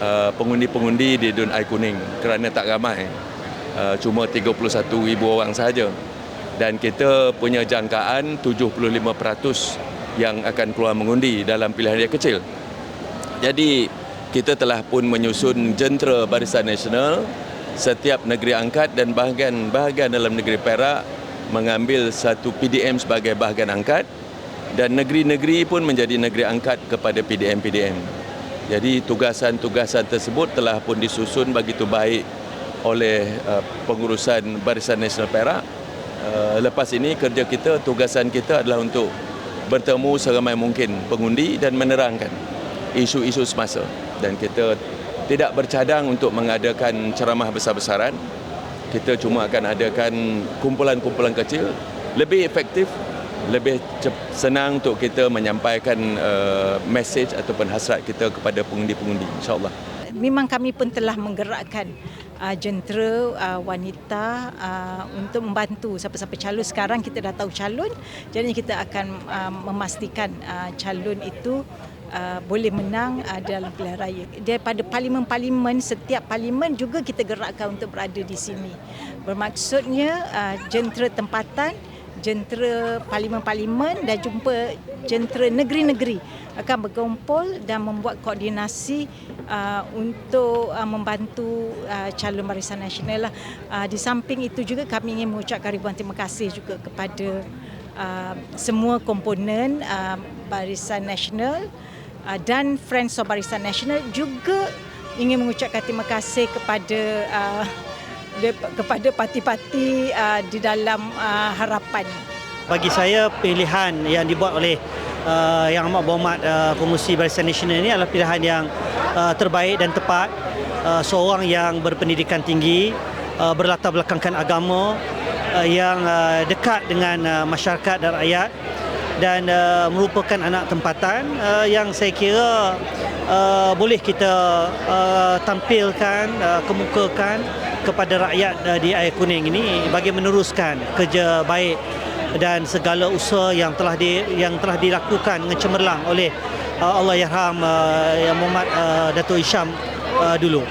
uh, pengundi-pengundi di Dun Air Kuning kerana tak ramai. Uh, cuma 31,000 orang sahaja. Dan kita punya jangkaan 75% yang akan keluar mengundi dalam pilihan raya kecil. Jadi kita telah pun menyusun jentera Barisan Nasional setiap negeri angkat dan bahagian-bahagian dalam negeri Perak mengambil satu PDM sebagai bahagian angkat dan negeri-negeri pun menjadi negeri angkat kepada PDM-PDM. Jadi tugasan-tugasan tersebut telah pun disusun begitu baik oleh uh, pengurusan Barisan Nasional Perak. Uh, lepas ini kerja kita, tugasan kita adalah untuk bertemu seramai mungkin pengundi dan menerangkan isu-isu semasa dan kita tidak bercadang untuk mengadakan ceramah besar-besaran. Kita cuma akan adakan kumpulan-kumpulan kecil lebih efektif, lebih senang untuk kita menyampaikan uh, message ataupun hasrat kita kepada pengundi-pengundi insya-Allah. Memang kami pun telah menggerakkan uh, jentera uh, wanita uh, untuk membantu siapa-siapa calon sekarang kita dah tahu calon jadi kita akan uh, memastikan uh, calon itu uh, boleh menang uh, dalam pilihan raya. Daripada parlimen-parlimen, setiap parlimen juga kita gerakkan untuk berada di sini. Bermaksudnya uh, jentera tempatan, jentera parlimen-parlimen dan jumpa jentera negeri-negeri akan berkumpul dan membuat koordinasi uh, untuk uh, membantu uh, calon Barisan Nasional. Lah. Uh, di samping itu juga kami ingin mengucapkan ribuan terima kasih juga kepada uh, semua komponen uh, Barisan Nasional uh, dan Friends of Barisan Nasional juga ingin mengucapkan terima kasih kepada uh, kepada parti-parti uh, di dalam uh, harapan. Bagi saya pilihan yang dibuat oleh uh, Yang Amat Berhormat uh, Pengurusi Barisan Nasional ini adalah pilihan yang uh, terbaik dan tepat. Uh, seorang yang berpendidikan tinggi, uh, berlatar belakangkan agama, uh, yang uh, dekat dengan uh, masyarakat dan rakyat dan uh, merupakan anak tempatan uh, yang saya kira uh, boleh kita uh, tampilkan, uh, kemukakan kepada rakyat uh, di Air Kuning ini bagi meneruskan kerja baik dan segala usaha yang telah di, yang telah dilakukan dengan cemerlang oleh uh, Allah Yarham uh, Yang Muhammad uh, Datuk Isham uh, dulu.